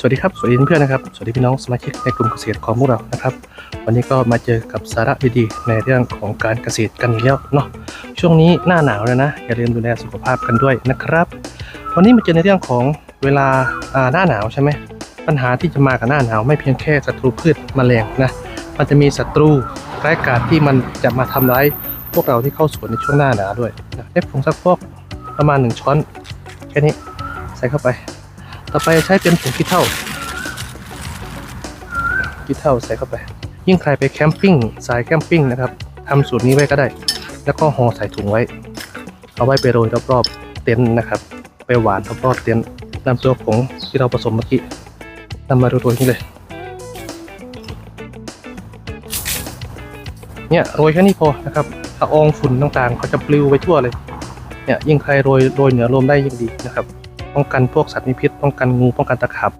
สวัสดีครับ สวัสดีเพื่อนๆนะครับ สวัสดีพี่น้องสมาชิกในกลุ่มเกษตรของพวกเรานะครับ วันนี้ก็มาเจอกับสาระดีๆในเรื่องของการเกษตรกันอีกแล้วเนาะ ช่วงนี้หน้าหนาวแล้วนะ อย่าลืมดูแลสุขภาพกันด้วยนะครับ วันนี้มาเจอในเรื่องของเวลาหน้าหนาวใช่ไหม ปัญหาที่จะมากับหน้าหนาวไม่เพียงแค่ศัตรูพืชแมลงนะ มันจะมีศัตรูร้ายกาจที่มันจะมาทำร้ายพวกเราที่เข้าสวนในช่วงหน้าหนาวด้วยนะได้ผงซักฟอกประมาณหนึ่งช้อนแค่นี้ใส่เข้าไป ต่อไปใช้เป็นผงขี้เถ้าขี้เถ้าใส่เข้าไป ยิ่งใครไปแคมปิ้งสายแคมปิ้งนะครับทำสูตรนี้ไว้ก็ได้ แล้วก็ห่อใส่ถุงไว้ เอาไว้ไปโรยรอบๆเต็นท์นะครับ ไปหวานรอบๆเต็นท์นำตัวผงที่เราผสมเมื่อกี้นำมาโรยๆนี่เลยเนี่ยโรยแค่นี้พอนะครับละอองฝุ่นต่างๆเขาจะปลิวไปทั่วเลย เนี่ยยิ่งใครโรยโรยเหนือลมได้ยิ่งดีนะครับ ป้องกันพวกสัตว์มีพิษป้องกันงูป้องกันตะขาบ